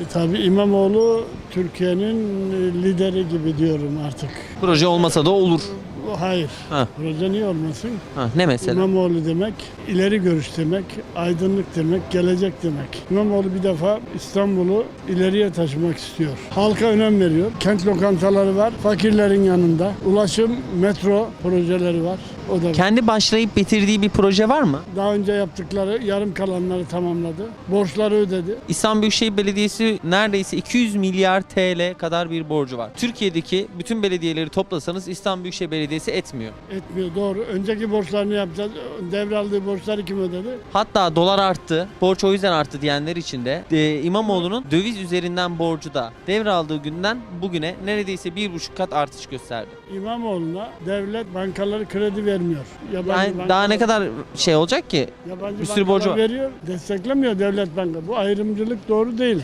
E, tabii İmamoğlu Türkiye'nin e, lideri gibi diyorum artık. Proje olmasa da olur. Hayır. Ha. Proje niye olmasın? Ha, ne mesela? İmamoğlu demek, ileri görüş demek, aydınlık demek, gelecek demek. İmamoğlu bir defa İstanbul'u ileriye taşımak istiyor. Halka önem veriyor. Kent lokantaları var, fakirlerin yanında. Ulaşım, metro projeleri var. O da Kendi başlayıp bitirdiği bir proje var mı? daha önce yaptıkları yarım kalanları tamamladı. Borçları ödedi. İstanbul Büyükşehir Belediyesi neredeyse 200 milyar TL kadar bir borcu var. Türkiye'deki bütün belediyeleri toplasanız İstanbul Büyükşehir Belediyesi etmiyor. Etmiyor doğru. Önceki borçlarını yapacağız. Devraldığı borçları kim ödedi? Hatta dolar arttı, borç o yüzden arttı diyenler için de e, İmamoğlu'nun döviz üzerinden borcu da devraldığı günden bugüne neredeyse bir buçuk kat artış gösterdi. İmamoğlu'na devlet bankaları kredi vermiyor. Yabancı Yani daha ne bankalar- kadar şey olacak ki? Yabancı bir sürü borcu bankalar var. veriyor, desteklemiyor devlet banka. Bu ayrımcılık doğru değil.